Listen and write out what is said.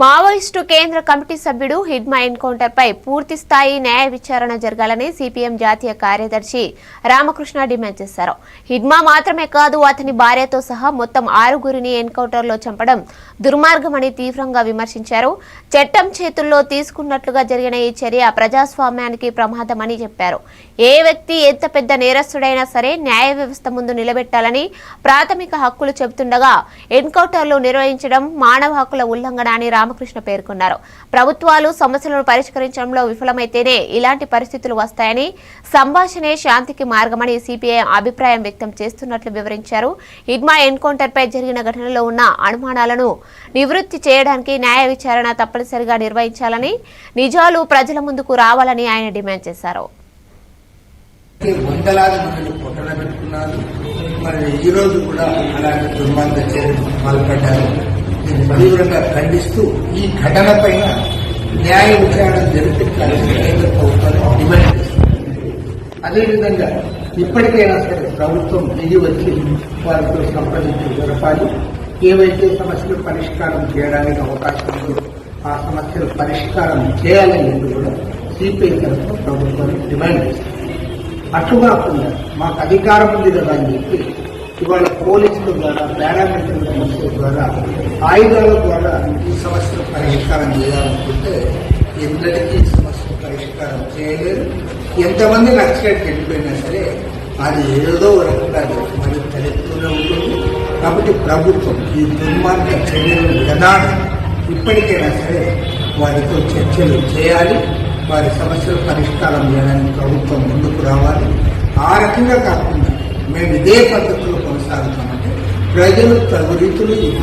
Maoist కేంద్ర committee సభ్యుడు Hidma encounter పై పూర్తి స్థాయి న్యాయ విచారణ జరగాలని సిపిఎం జాతీయ కార్యదర్శి రామకృష్ణ డిమాండ్ చేశారు. హిడ్మా మాత్రమే కాదు అతని భార్యతో సహా మొత్తం ఆరుగురిని ఎన్కౌంటర్లో చంపడం దుర్మార్గమని తీవ్రంగా విమర్శించారు. చట్టం చేతుల్లో తీసుకున్నట్లుగా జరిగిన ఈ చర్య ప్రజాస్వామ్యానికి ప్రమాదమని చెప్పారు. ఏ వ్యక్తి ఎంత పెద్ద నేరస్తుడైనా సరే న్యాయ వ్యవస్థ ముందు నిలబెట్టాలని ప్రాథమిక హక్కులు చెబుతుండగా ఎన్కౌంటర్లు నిర్వహించడం మానవ హక్కుల ఉల్లంఘన అని రామకృష్ణ పేర్కొన్నారు. ప్రభుత్వాలు సమస్యలను పరిష్కరించడంలో విఫలమైతేనే ఇలాంటి పరిస్థితులు వస్తాయని సంభాషణే శాంతికి మార్గమని సిపిఐ అభిప్రాయం వ్యక్తం చేస్తున్నట్లు వివరించారు. ఇగ్మా ఎన్కౌంటర్పై జరిగిన ఘటనలో ఉన్న అనుమానాలను నివృత్తి చేయడానికి న్యాయ విచారణ తప్పనిసరిగా నిర్వహించాలని నిజాలు ప్రజల ముందుకు రావాలని ఆయన డిమాండ్ చేశారు. వందలాది మందిని పొట్టన పెట్టుకున్నారు. మరి ఈ రోజు కూడా అలాంటి దుర్మార్గ చర్యలు పాల్పడ్డారు. దీన్ని తీవ్రంగా ఖండిస్తూ ఈ ఘటన పైన న్యాయ విచారణ జరిపించాలని కేంద్ర ప్రభుత్వాన్ని డిమాండ్ చేస్తున్నారు అదేవిధంగా ఇప్పటికైనా సరే ప్రభుత్వం దిగి వచ్చి వారితో సంప్రదించి జరపాలి. ఏవైతే సమస్యలు పరిష్కారం చేయడానికి అవకాశం ఉందో ఆ సమస్యలు పరిష్కారం చేయాలని కూడా సిపిఐ తరఫున ప్రభుత్వాన్ని డిమాండ్ చేస్తుంది అటు కాకుండా మాకు అధికారం ఉంది కదా అని చెప్పి ఇవాళ పోలీసుల ద్వారా పారామిలిటరీ సమస్యల ద్వారా ఆయుధాల ద్వారా ఈ సమస్యను పరిష్కారం చేయాలనుకుంటే ఎందరికీ ఈ సమస్యను పరిష్కారం చేయలేరు. ఎంతమంది నక్సలైట్ వెళ్ళిపోయినా సరే అది ఏదో రకంగా మరి తలెత్తుతూనే ఉంటుంది. కాబట్టి ప్రభుత్వం ఈ దుర్మార్గ చర్యలను విధానం ఇప్పటికైనా సరే వారితో చర్చలు చేయాలి. వారి సమస్యల పరిష్కారం చేయడానికి ప్రభుత్వం ముందుకు రావాలి. ఆ రకంగా కాకుండా మేము ఇదే పద్ధతిలో కొనసాగుతామంటే ప్రజలు